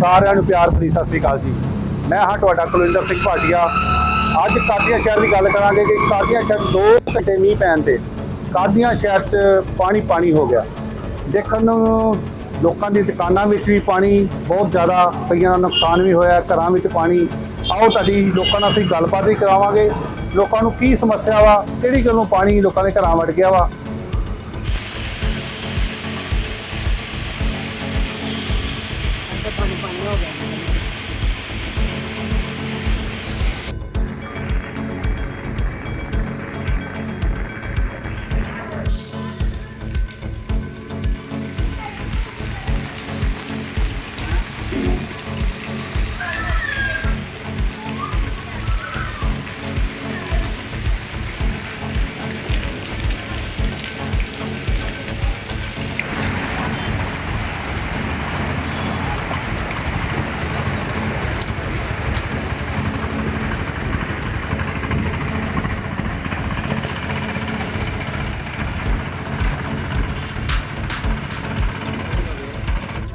ਸਾਰਿਆਂ ਨੂੰ ਪਿਆਰ ਭਰੀ ਸਤਿ ਸ੍ਰੀ ਅਕਾਲ ਜੀ। ਮੈਂ ਹਾਂ ਤੁਹਾਡਾ ਕੁਲਵਿੰਦਰ ਸਿੰਘ ਭਾਟੀਆ। ਅੱਜ ਕਾਦੀਆਂ ਸ਼ਹਿਰ ਦੀ ਗੱਲ ਕਰਾਂਗੇ ਕਿ ਕਾਦੀਆਂ ਸ਼ਹਿਰ 2 ਘੰਟੇ ਮੀਂਹ ਪੈਣ ਤੇ ਕਾਦੀਆਂ ਸ਼ਹਿਰ 'ਚ ਪਾਣੀ ਪਾਣੀ ਹੋ ਗਿਆ। ਦੇਖਣ ਨੂੰ ਲੋਕਾਂ ਦੀ ਦੁਕਾਨਾਂ ਵਿੱਚ ਵੀ ਪਾਣੀ ਬਹੁਤ ਜ਼ਿਆਦਾ ਪਈਆਂ ਦਾ ਨੁਕਸਾਨ ਵੀ ਹੋਇਆ, ਘਰਾਂ ਵਿੱਚ ਪਾਣੀ। ਆਓ ਤੁਹਾਡੀ ਲੋਕਾਂ ਨਾਲ ਅਸੀਂ ਗੱਲਬਾਤ ਵੀ ਕਰਾਵਾਂਗੇ। ਲੋਕਾਂ ਨੂੰ ਕੀ ਸਮੱਸਿਆ ਵਾ, ਕਿਹੜੀ ਗੱਲੋਂ ਪਾਣੀ ਲੋਕਾਂ ਦੇ ਘਰਾਂ ਵੜ ਗਿਆ ਵਾ program.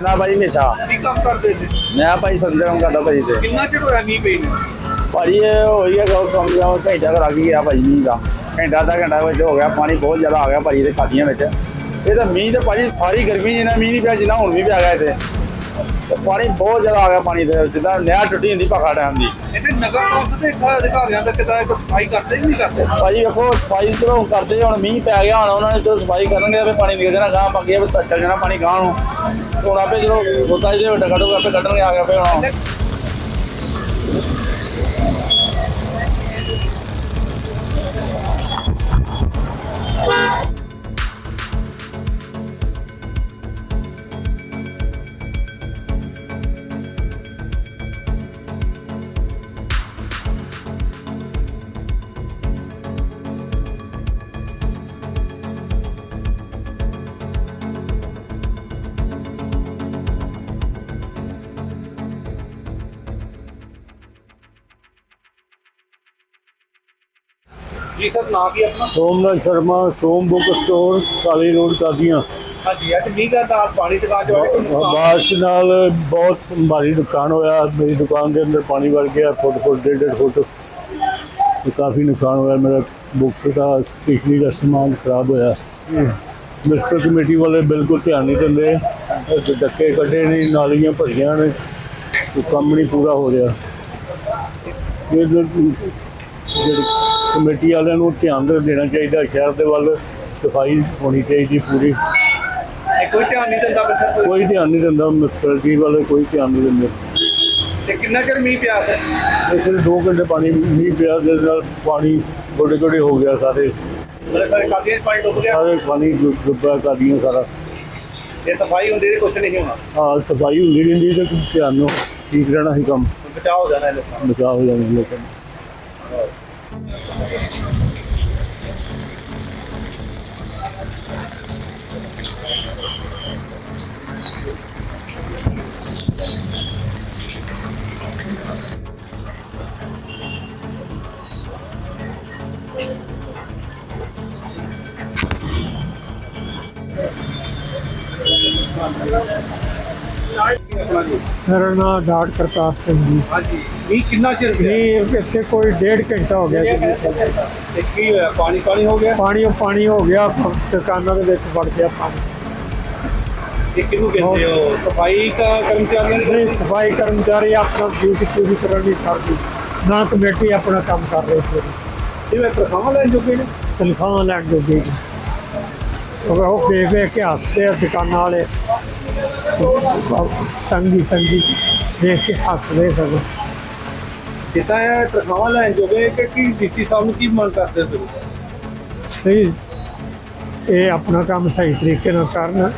ਨਾ ਭਾਈ ਹਮੇਸ਼ਾ। ਕੀ ਕੰਮ ਕਰਦੇ ਸੀ? ਮੈਂ ਭਾਈ ਸੰਦੇ ਕੰਮ ਕਰਦਾ ਭਾਈ ਤੇ ਕਿੰਨਾ ਚਿਰ ਹੋਇਆ ਮੀਂਹ ਪਈ ਨੂੰ? ਭਾਈ ਇਹ ਹੋਈ ਹੈ ਗੱਲ ਕੰਮ ਦਾ ਘੰਟਾ ਕਰਾ ਕੇ ਗਿਆ ਭਾਈ ਮੀਂਹ ਦਾ। ਘੰਟਾ ਅੱਧਾ ਘੰਟਾ ਵਿੱਚ ਹੋ ਗਿਆ ਪਾਣੀ ਬਹੁਤ ਜ਼ਿਆਦਾ ਆ ਗਿਆ ਭਾਈ ਦੇ ਖਾਦੀਆਂ ਵਿੱਚ। ਇਹ ਤਾਂ ਮੀਂਹ ਤੇ ਭਾਈ ਸਾਰੀ ਗਰਮੀ ਜਿੰਨਾ ਮੀਂਹ ਨਹੀਂ ਪਿਆ ਜਿੰਨਾ ਹੁਣ ਵੀ ਪਿਆ ਗਿਆ ਇੱਥੇ। ਤੇ ਪਾਣੀ ਬਹੁਤ ਜ਼ਿਆਦਾ ਆ ਗਿਆ ਪਾਣੀ ਦੇ ਜਿੱਦਾਂ ਨਹਿਰ ਟੁੱਟੀ ਹੁੰਦੀ ਪਖਾ ਟਾਈਮ ਦੀ। ਇੱਥੇ ਨਗਰ ਕੌਂਸਲ ਦੇ ਇੱਥੇ ਅਧਿਕਾਰੀਆਂ ਦਾ ਕਿਦਾਂ ਕੋਈ ਸਫ਼ਾਈ ਕਰਦੇ ਨਹੀਂ ਕਰਦੇ? ਭਾਈ ਵੇਖੋ ਸਫ਼ਾਈ ਚਲੋ ਕਰਦੇ ਹੁਣ ਮੀਂਹ ਪੈ ਗਿਆ ਹੁਣ ਉਹਨਾਂ ਨੇ ਜੋ ਸਫ਼ਾਈ ਕਰਨਗੇ ਆਪੇ ਪਾਣੀ ਨਿਕਲ ਜਾਣਾ ਗਾਂ ਪੱਕੇ ਵੀ ਚੱਲ ਜਾਣਾ ਪਾਣੀ ਗਾਂ ਨੂੰ। ਹੁਣ ਆਪੇ ਜਦੋਂ ਹੁੰਦਾ ਜਿਹਦੇ ਵੱਡਾ ਕੱਢੂਗਾ ਆਪੇ ਕੱਢਣਗੇ ਆ ਗਿਆ ਆਪੇ ਹੁਣ। ਜੀ ਸਰ ਨਾਂ ਕੀ ਆਪਣਾ? Somnath Sharma Som book store Kali road Qadian. ਹਾਂਜੀ ਅੱਜ ਮੀਂਹ ਦਾ ਨਾਲ ਪਾਣੀ ਟਿਕਾ ਕੇ ਵਾਲੇ ਕੋਈ ਨੁਕਸਾਨ? ਬਾਰਿਸ਼ ਨਾਲ ਬਹੁਤ ਭਾਰੀ ਨੁਕਸਾਨ ਹੋਇਆ। ਮੇਰੀ ਦੁਕਾਨ ਦੇ ਅੰਦਰ ਪਾਣੀ ਵੜ ਗਿਆ ਫੁੱਟ ਫੁੱਟ ਡੇਢ ਡੇਢ ਫੁੱਟ। ਤੇ ਕਾਫੀ ਨੁਕਸਾਨ ਹੋਇਆ। ਮੇਰਾ ਬੁੱਕ ਦਾ ਸਟੇਸ਼ਨਰੀ ਦਾ ਸਮਾਨ ਖਰਾਬ ਹੋਇਆ। ਮਿਸਟਰ ਕਮੇਟੀ ਵਾਲੇ ਬਿਲਕੁਲ ਧਿਆਨ ਨਹੀਂ ਦਿੰਦੇ। ਡੱਕੇ ਕੱਢੇ ਨਹੀਂ ਨਾਲੀਆਂ ਭਰੀਆਂ ਨੇ। ਕੰਮ ਨਹੀਂ ਪੂਰਾ ਹੋ ਰਿਹਾ। ਇਹ ਜਿਹੜੀ ਕਮੇਟੀ ਵਾਲਿਆਂ ਨੂੰ ਧਿਆਨ ਦੇਣਾ ਚਾਹੀਦਾ ਸ਼ਹਿਰ ਦੇ ਵੱਲ ਸਫ਼ਾਈ ਹੋਣੀ ਚਾਹੀਦੀ ਪੂਰੀ। ਇਹ ਕੋਈ ਧਿਆਨ ਨਹੀਂ ਦਿੰਦਾ ਬੱਚਾ ਕੋਈ? ਧਿਆਨ ਨਹੀਂ ਦਿੰਦਾ ਵਾਲੇ ਕੋਈ ਧਿਆਨ ਨਹੀਂ ਦਿੰਦੇ। ਤੇ ਕਿੰਨਾ ਚਿਰ ਮੀਂਹ ਪਿਆ ਫਿਰ? ਇਸੇ 2 ਘੰਟੇ ਪਾਣੀ ਨਹੀਂ ਪਿਆ ਜਿਸ ਨਾਲ ਪਾਣੀ ਗੋਡੇ ਗੋਡੇ ਹੋ ਗਿਆ ਸਾਰੇ। ਕਾਦੀਆਂ 'ਚ ਪਾਣੀ ਡੁੱਬ ਗਿਆ। ਸਾਰੇ ਪਾਣੀ ਡੁੱਬ- ਡੁੱਬਾ ਕਰਦੀਆਂ ਸਾਰਾ। ਜੇ ਸਫ਼ਾਈ ਹੁੰਦੀ ਤੇ ਕੁਝ ਨਹੀਂ ਹੋਣਾ। ਆ ਸਫ਼ਾਈ ਹੁੰਦੀ ਰਹਿੰਦੀ ਤੇ ਧਿਆਨ ਨੂੰ ਠੀਕ ਰਹਿਣਾ ਸੀ ਕੰਮ। ਬਚਾਅ ਹੋ ਜਾਣਾ ਇਹ ਲੋਕਾਂ ਦਾ। ਬਚਾਅ ਹੋ ਜਾਣਾ ਲੋਕਾਂ ਦਾ। Thank you. ਮੇਰਾ ਨਾਮ ਡਾਕਟਰ ਕਰਤਾਰ ਸਿੰਘ ਜੀ। ਹਾਂਜੀ। ਮੀਂਹ ਕਿੰਨਾ ਚਿਰ ਪਿਆ? ਨਹੀਂ ਇੱਥੇ ਕੋਈ ਡੇਢ ਘੰਟਾ ਹੋ ਗਿਆ ਜੀ। ਤੇ ਕੀ ਹੋਇਆ? ਪਾਣੀ ਪਾਣੀ ਹੋ ਗਿਆ? ਪਾਣੀ ਉਹ ਪਾਣੀ ਹੋ ਗਿਆ ਦੁਕਾਨਾਂ ਦੇ ਵਿੱਚ ਵੜ ਗਿਆ ਪਾਣੀ। ਇਹ ਕਿਹਨੂੰ ਕਹਿੰਦੇ ਹੋ? ਸਫ਼ਾਈ ਦਾ ਕਰਮਚਾਰੀਆਂ ਨੂੰ ਨਹੀਂ ਸਫ਼ਾਈ ਕਰਮਚਾਰੀ ਆਪਣਾ ਡਿਊਟੀ ਪੂਰੀ ਕਰਨ ਕਰਦੀ। ਨਾ ਕਮੇਟੀ ਆਪਣਾ ਕੰਮ ਕਰ ਰਹੀ ਸੀ। ਜਿਵੇਂ ਤਨਖਾਹਾਂ ਲੈਣ ਜੋਗੇ ਨੇ? ਤਨਖਾਹਾਂ ਲੈਣ ਜੋਗੇ ਉਹ ਉਹ ਵੇਖ ਵੇਖ ਕੇ ਹੱਸਦੇ ਆ ਦੁਕਾਨਾਂ ਵਾਲੇ। ਤੰਗੀ ਤੰਗੀ ਦੇਖ ਕੇ ਹੱਸਦੇ ਸਗੋਂ। ਜਿੱਦਾਂ ਇਹ ਤਨਖਾਹਾਂ ਲੈਣ ਜੋਗੇ ਕਿ ਕੀ ਡੀਸੀ ਸਾਹਿਬ ਨੂੰ ਕੀ ਮੰਗ ਕਰਦੇ ਹੋ ਤੇ ਇਹ ਆਪਣਾ ਕੰਮ ਸਹੀ ਤਰੀਕੇ ਨਾਲ ਕਰਨ।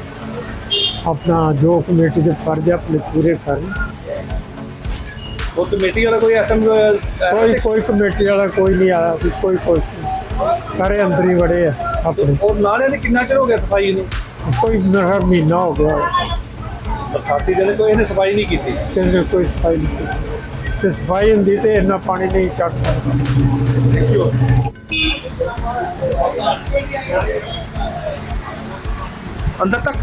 ਆਪਣਾ ਜੋ ਕਮੇਟੀ ਦੇ ਫਰਜ਼ ਆ ਆਪਣੇ ਪੂਰੇ ਕਰਨ। ਉਹ ਕਮੇਟੀ ਵਾਲਾ ਕੋਈ ਕੋਈ ਕੋਈ ਕਮੇਟੀ ਵਾਲਾ ਕੋਈ ਨਹੀਂ ਆਇਆ ਕੋਈ ਕੋਈ ਸਾਰੇ ਅੰਦਰ ਹੀ ਵੜੇ ਆ ਆਪਣੇ। ਉਹ ਨਾਲੇ ਨੇ ਕਿੰਨਾ ਚਿਰ ਹੋ ਗਿਆ ਸਫ਼ਾਈ ਨੂੰ? ਕੋਈ ਮਹੀਨਾ ਹੋ ਗਿਆ। ਬਰਸਾਤੀ ਦੇ ਕੋਈ ਇਹਨੇ ਸਫ਼ਾਈ ਨਹੀਂ ਕੀਤੀ ਕਿੰਨੇ ਕੋਈ ਸਫ਼ਾਈ ਨਹੀਂ ਕੀਤੀ ਤੇ ਸਫ਼ਾਈ ਹੁੰਦੀ ਤੇ ਇੰਨਾ ਪਾਣੀ ਨਹੀਂ ਚੜ ਸਕਦਾ ਅੰਦਰ ਤੱਕ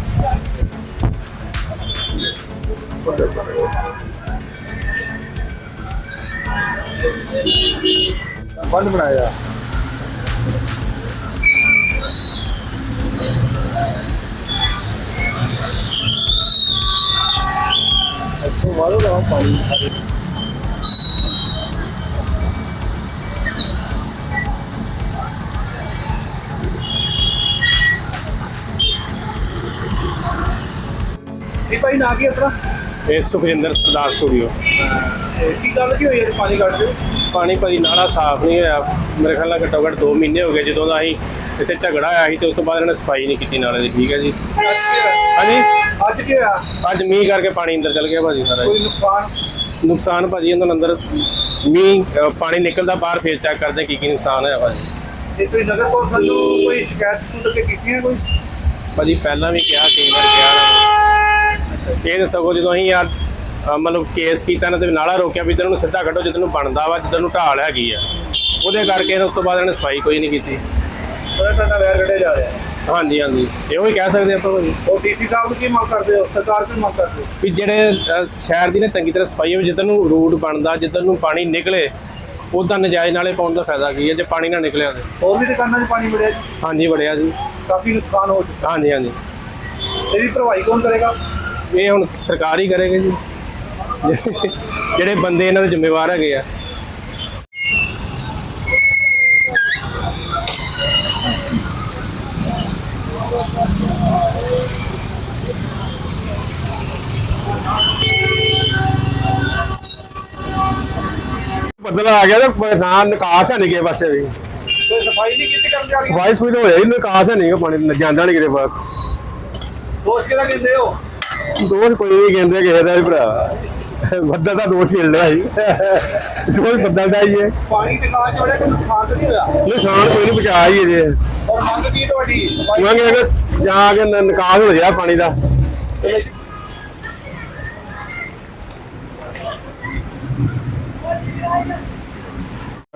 ਬੰਦ ਬਣਾਇਆ ਇੱਥੋਂ ਵਾਲੋ ਦਾ ਪਾਣੀ ਇਹ ਭਾਈ ਨਾ ਕੀ ਆਪਣਾ? ਇਹ ਸੁਖਜਿੰਦਰ ਸਰਦਾਰ ਸਟੂਡੀਓ ਕੀ ਗੱਲ ਕੀ ਹੋਈ ਹੈ ਪਾਣੀ ਕੱਢ ਰਹੇ ਪਾਣੀ ਭਾਜੀ ਨਾਲਾ ਸਾਫ਼ ਨਹੀਂ ਹੋਇਆ। ਮੇਰੇ ਖਿਆਲ ਨਾਲ ਘੱਟੋ ਘੱਟ 2 ਮਹੀਨੇ ਹੋ ਗਏ ਜਦੋਂ ਦਾ ਅਸੀਂ ਇੱਥੇ ਝਗੜਾ ਆਇਆ ਸੀ ਤੇ ਉਸ ਤੋਂ ਬਾਅਦ ਇਹਨਾਂ ਨੇ ਸਫ਼ਾਈ ਨਹੀਂ ਕੀਤੀ ਨਾਲੇ ਦੀ। ਠੀਕ ਹੈ ਜੀ। ਹਾਂਜੀ। ਅੱਜ ਕੀ ਹੋਇਆ? ਅੱਜ ਮੀਂਹ ਕਰਕੇ ਪਾਣੀ ਅੰਦਰ ਚਲ ਗਿਆ ਭਾਜੀ ਸਾਰਾ ਕੋਈ ਨੁਕਸਾਨ? ਨੁਕਸਾਨ ਭਾਜੀ ਇਹਨਾਂ ਅੰਦਰ ਮੀਂਹ ਅ, ਪਾਣੀ ਨਿਕਲਦਾ ਬਾਹਰ ਫੇਰ ਚੈੱਕ ਕਰਦੇ ਕੀ ਕੀ ਨੁਕਸਾਨ ਹੋਇਆ ਭਾਜੀ। ਇਹ ਕੋਈ ਨਗਰ ਕੌਂਸਲ ਨੂੰ ਕੋਈ ਸ਼ਿਕਾਇਤ ਸੁਣ ਕੇ ਕੀਤੀ ਹੈ ਕੋਈ? ਭਾਜੀ ਪਹਿਲਾਂ ਵੀ ਕਿਹਾ ਕਈ ਵਾਰ ਕਿਹਾ ਇਹ ਸਗੋਂ ਜਦੋਂ ਅਸੀਂ ਯਾਰ ਮਤਲਬ ਕੇਸ ਕੀਤਾ ਨਾ ਤੇ ਨਾਲਾ ਰੋਕਿਆ ਵੀ ਤੈਨੂੰ ਸਿੱਧਾ ਕੱਢੋ ਜਿੱਦ ਨੂੰ ਬਣਦਾ ਵਾ ਜਿੱਦ ਨੂੰ ਢਾਲ ਹੈਗੀ ਆ। ਉਹਦੇ ਕਰਕੇ ਉਸ ਤੋਂ ਬਾਅਦ ਇਹਨਾਂ ਸਫ਼ਾਈ ਕੋਈ ਨਹੀਂ ਕੀਤੀ। ਬੜਾ ਸਾਡਾ ਵੈਰ ਕੱਢਿਆ ਜਾ ਰਿਹਾ। ਹਾਂਜੀ ਹਾਂਜੀ। ਇਹੋ ਹੀ ਕਹਿ ਸਕਦੇ ਆਪਾਂ ਭਾਜੀ। ਉਹ ਡੀਸੀ ਸਾਹਿਬ ਨੂੰ ਕੀ ਮੰਗ ਕਰਦੇ ਹੋ? ਸਰਕਾਰ ਕੀ ਮੰਗ ਕਰਦੇ ਹੋ? ਵੀ ਜਿਹੜੇ ਅ, ਸ਼ਹਿਰ ਦੀ ਨਾ ਚੰਗੀ ਤਰ੍ਹਾਂ ਸਫ਼ਾਈ ਹੋਵੇ ਜਿੱਦਾਂ ਨੂੰ ਰੂਟ ਬਣਦਾ ਜਿੱਦਾਂ ਨੂੰ ਪਾਣੀ ਨਿਕਲੇ ਉਦਾਂ ਨਜਾਇਜ਼ ਨਾਲੇ ਪਾਉਣ ਦਾ ਫਾਇਦਾ ਕੀ ਹੈ ਜੇ ਪਾਣੀ ਨਾ ਨਿਕਲਿਆ ਤੇ ਹੋਰ ਵੀ ਦੁਕਾਨਾਂ 'ਚ ਪਾਣੀ ਵੜਿਆ ਜੀ? ਹਾਂਜੀ ਵੜਿਆ ਜੀ। ਕਾਫੀ ਨੁਕਸਾਨ ਹੋ ਚੁੱਕਾ। ਹਾਂਜੀ ਹਾਂਜੀ। ਇਹਦੀ ਭਰਵਾਈ ਕੌਣ ਕਰੇਗਾ? ਇਹ ਹੁਣ ਸਰਕਾਰ ਹੀ ਕਰੇਗੀ ਜੀ। ਜਿਹੜੇ ਬੰਦੇ ਇਹਨਾਂ ਦੇ ਜ਼ਿੰਮੇਵਾਰ ਹੈਗੇ ਆ। ਬਦਲ ਆ ਗਿਆ ਤੇ ਨਾ ਨਿਕਾਸ ਹੈ ਨਹੀਂ ਕਿਸੇ ਪਾਸੇ ਵੀ। ਕੋਈ ਸਫ਼ਾਈ ਨਹੀਂ ਕੀਤੀ ਕਰਮਚਾਰੀ? ਸਫ਼ਾਈ ਸੁਈ ਤਾਂ ਹੋਇਆ ਹੀ ਨਿਕਾਸ ਹੈ ਨਹੀਂ ਪਾਣੀ ਜਾਂਦਾ ਨਹੀਂ ਕਿਤੇ ਪਾਸ ਦੋਸ਼ ਕਿਹਦਾ ਕਹਿੰਦੇ ਹੋ? ਦੋਸ਼ ਕੋਈ ਨਹੀਂ ਕਹਿੰਦੇ ਕਿਸੇ ਦਾ ਵੀ ਭਰਾ। ਬੱਦਲ ਦਾ ਦੋਸ਼ ਖੇਲ ਲਿਆ ਸੀ ਦੋਸ਼ ਬੱਦਲ ਦਾ ਹੀ ਹੈ। ਪਾਣੀ ਦੇ ਕਾਜ ਵੜਿਆ ਕੋਈ ਨੁਕਸਾਨ ਨਹੀਂ ਹੋਇਆ? ਨਿਸ਼ਾਨ ਕੋਈ ਨਹੀਂ ਬਚਾ ਹੀ ਜੇ। ਔਰ ਮੰਗ ਕੀ ਤੁਹਾਡੀ? ਮੰਗੇ ਕਿ ਜਾ ਕੇ ਨਿਕਾਸ ਹੋ ਗਿਆ ਪਾਣੀ ਦਾ।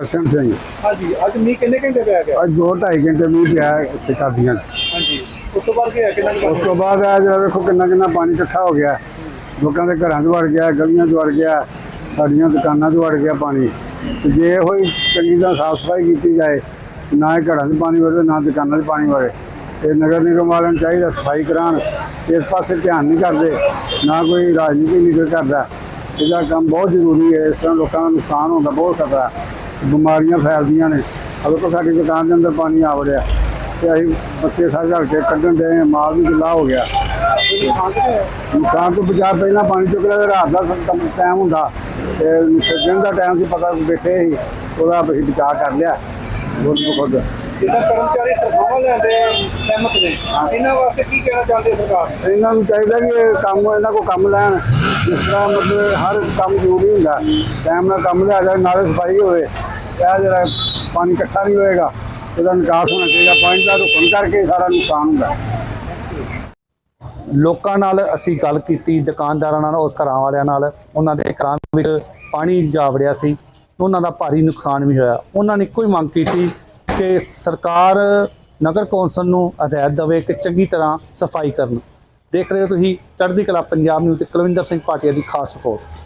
ਹਰਸ਼ਨ ਸਿੰਘ। ਹਾਂਜੀ ਅੱਜ ਮੀਂਹ ਕਿੰਨੇ ਘੰਟੇ ਪਿਆ ਗਿਆ? ਅੱਜ ਦੋ ਢਾਈ ਘੰਟੇ ਮੀਂਹ ਪਿਆ ਹੈ ਇੱਥੇ ਕਰਦੀਆਂ। ਹਾਂਜੀ ਉਸ ਤੋਂ ਬਾਅਦ ਕੀ ਹੋਇਆ? ਕਿੰਨਾ ਕੁ ਉਸ ਤੋਂ ਬਾਅਦ ਆ ਜਿਹੜਾ ਵੇਖੋ ਕਿੰਨਾ ਕਿੰਨਾ ਪਾਣੀ ਇਕੱਠਾ ਹੋ ਗਿਆ। ਲੋਕਾਂ ਦੇ ਘਰਾਂ 'ਚ ਵੜ ਗਿਆ ਗਲੀਆਂ 'ਚ ਵੜ ਗਿਆ ਸਾਡੀਆਂ ਦੁਕਾਨਾਂ 'ਚ ਵੜ ਗਿਆ ਪਾਣੀ। ਤੇ ਜੇ ਹੋਈ ਚੰਗੀ ਤਰ੍ਹਾਂ ਸਾਫ਼ ਸਫ਼ਾਈ ਕੀਤੀ ਜਾਏ ਨਾ ਹੀ ਘਰਾਂ 'ਚ ਪਾਣੀ ਵੜੇ ਨਾ ਦੁਕਾਨਾਂ 'ਚ ਪਾਣੀ ਵੜੇ। ਤੇ ਨਗਰ ਨਿਗਮ ਵਾਲਿਆਂ ਨੂੰ ਚਾਹੀਦਾ ਸਫ਼ਾਈ ਕਰਾਉਣ। ਇਸ ਪਾਸੇ ਧਿਆਨ ਨਹੀਂ ਕਰਦੇ ਨਾ ਕੋਈ ਰਾਜਨੀਤੀ ਲੀਡਰ ਕਰਦਾ। ਇਹਦਾ ਕੰਮ ਬਹੁਤ ਜ਼ਰੂਰੀ ਹੈ ਇਸ ਤਰ੍ਹਾਂ ਲੋਕਾਂ ਦਾ ਨੁਕਸਾਨ ਹੁੰਦਾ ਬਹੁਤ ਖਤਰਾ ਬਿਮਾਰੀਆਂ ਫੈਲਦੀਆਂ ਨੇ। ਅਗਰ ਕੋ ਸਾਡੀ ਦੁਕਾਨ ਦੇ ਅੰਦਰ ਪਾਣੀ ਆ ਵੜਿਆ। ਤੇ ਅਸੀਂ ਬੱਚੇ ਸਾਰੇ ਘਰ ਕੇ ਕੱਢਣ ਦੇ ਮਾਲ ਵੀ ਗਿੱਲਾ ਹੋ ਗਿਆ। ਨੁਕਸਾਨ ਤੋਂ ਬਚਾ ਪਹਿਲਾਂ ਪਾਣੀ ਚੁੱਕ ਲਿਆ ਤੇ ਰਾਤ ਦਾ ਟਾਈਮ ਹੁੰਦਾ। ਤੇ ਦਿਨ ਦਾ ਟਾਈਮ ਸੀ ਪਤਾ ਬੈਠੇ ਸੀ ਉਹਦਾ ਅਸੀਂ ਬਚਾ ਕਰ ਲਿਆ। ਬਹੁਤ ਬਹੁਤ ਜਿੱਦਾਂ ਕਰਮਚਾਰੀ ਤਨਖਾਹਾਂ ਲੈਂਦੇ ਆ ਸਹਿਮਤ ਨੇ। ਇਹਨਾਂ ਵਾਸਤੇ ਕੀ ਕਹਿਣਾ ਚਾਹੁੰਦੇ ਸਰਕਾਰ? ਇਹਨਾਂ ਨੂੰ ਚਾਹੀਦਾ ਕਿ ਇਹ ਕੰਮ ਇਹਨਾਂ ਕੋ ਕੰਮ ਲੈਣ। ਜਿਸ ਤਰ੍ਹਾਂ ਮਤਲਬ ਹਰ ਕੰਮ ਜ਼ਰੂਰੀ ਹੁੰਦਾ। ਟਾਈਮ ਨਾਲ ਕੰਮ ਲਿਆ ਜਾਏ, ਨਾਲੇ ਸਫ਼ਾਈ ਹੋਵੇ। ਇਹ ਜਿਹੜਾ ਪਾਣੀ ਇਕੱਠਾ ਨਹੀਂ ਹੋਏਗਾ, ਇਹਦਾ ਨਿਕਾਸ ਹੋਣਾ ਚਾਹੀਦਾ। ਪਾਣੀ ਦਾ ਰੁਕਣ ਕਰਕੇ ਸਾਰਾ ਨੁਕਸਾਨ ਹੁੰਦਾ। ਲੋਕਾਂ ਨਾਲ ਅਸੀਂ ਗੱਲ ਕੀਤੀ, ਦੁਕਾਨਦਾਰਾਂ ਨਾਲ ਔਰ ਘਰਾਂ ਵਾਲਿਆਂ ਨਾਲ। ਉਹਨਾਂ ਦੇ ਘਰਾਂ ਵਿੱਚ ਪਾਣੀ ਜਾ ਵੜਿਆ ਸੀ। ਉਹਨਾਂ ਦਾ ਭਾਰੀ ਨੁਕਸਾਨ ਵੀ ਹੋਇਆ। ਉਹਨਾਂ ਨੇ ਇੱਕੋ ਹੀ ਮੰਗ ਕੀਤੀ ਕਿ ਸਰਕਾਰ ਨਗਰ ਕੌਂਸਲ ਨੂੰ ਹਦਾਇਤ ਦੇਵੇ ਕਿ ਚੰਗੀ ਤਰ੍ਹਾਂ ਸਫ਼ਾਈ ਕਰਨ। ਦੇਖ ਰਹੇ ਹੋ ਤੁਸੀਂ ਚੜ੍ਹਦੀ ਕਲਾ ਪੰਜਾਬ ਨਿਊਜ਼ ਤੇ ਕੁਲਵਿੰਦਰ ਸਿੰਘ ਭਾਟੀਆ ਦੀ ਖਾਸ ਰਿਪੋਰਟ।